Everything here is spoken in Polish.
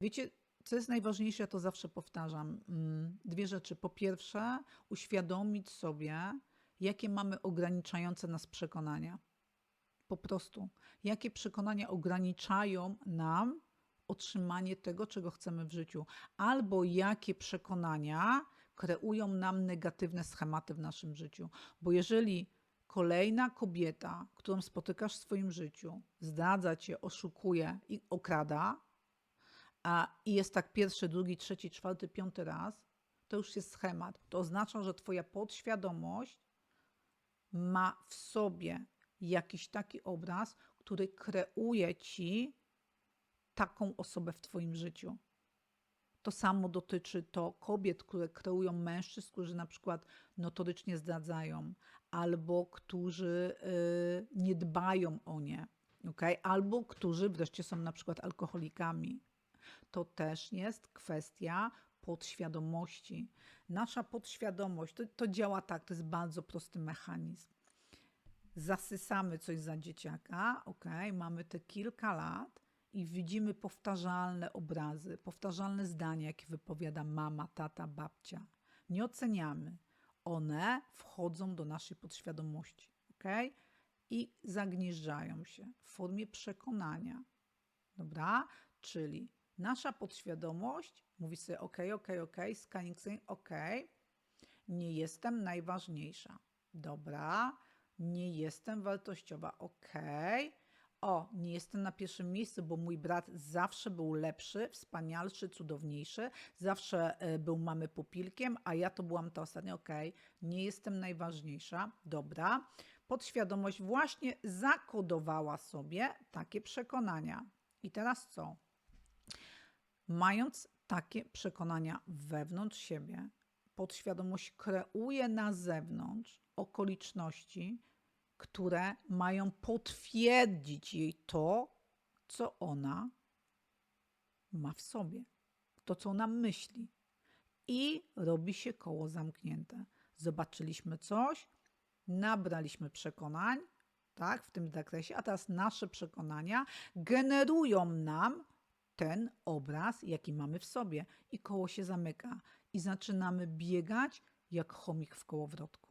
Wiecie, co jest najważniejsze, ja to zawsze powtarzam. Mm, Dwie rzeczy. Po pierwsze, uświadomić sobie, jakie mamy ograniczające nas przekonania. Po prostu. Jakie przekonania ograniczają nam otrzymanie tego, czego chcemy w życiu, albo jakie przekonania kreują nam negatywne schematy w naszym życiu. Bo jeżeli kolejna kobieta, którą spotykasz w swoim życiu, zdradza cię, oszukuje i okrada, a i jest tak pierwszy, drugi, trzeci, czwarty, piąty raz, to już jest schemat. To oznacza, że Twoja podświadomość ma w sobie jakiś taki obraz, który kreuje Ci taką osobę w Twoim życiu. To samo dotyczy to kobiet, które kreują mężczyzn, którzy na przykład notorycznie zdradzają, albo którzy y, nie dbają o nie, okay? albo którzy wreszcie są na przykład alkoholikami. To też jest kwestia podświadomości. Nasza podświadomość to, to działa tak, to jest bardzo prosty mechanizm. Zasysamy coś za dzieciaka, ok, mamy te kilka lat i widzimy powtarzalne obrazy, powtarzalne zdania, jakie wypowiada mama, tata, babcia. Nie oceniamy. One wchodzą do naszej podświadomości, ok? I zagnieżdżają się w formie przekonania. Dobra? Czyli nasza podświadomość mówi sobie: OK, OK, OK, scanning, OK, nie jestem najważniejsza. Dobra, nie jestem wartościowa. OK. O, nie jestem na pierwszym miejscu, bo mój brat zawsze był lepszy, wspanialszy, cudowniejszy, zawsze e, był mamy pupilkiem, a ja to byłam ta ostatnia. OK, nie jestem najważniejsza. Dobra. Podświadomość właśnie zakodowała sobie takie przekonania. I teraz co? Mając takie przekonania wewnątrz siebie, podświadomość kreuje na zewnątrz okoliczności, które mają potwierdzić jej to, co ona ma w sobie, to, co ona myśli. I robi się koło zamknięte. Zobaczyliśmy coś, nabraliśmy przekonań, tak, w tym zakresie, a teraz nasze przekonania generują nam ten obraz, jaki mamy w sobie, i koło się zamyka. I zaczynamy biegać jak chomik w kołowrotku.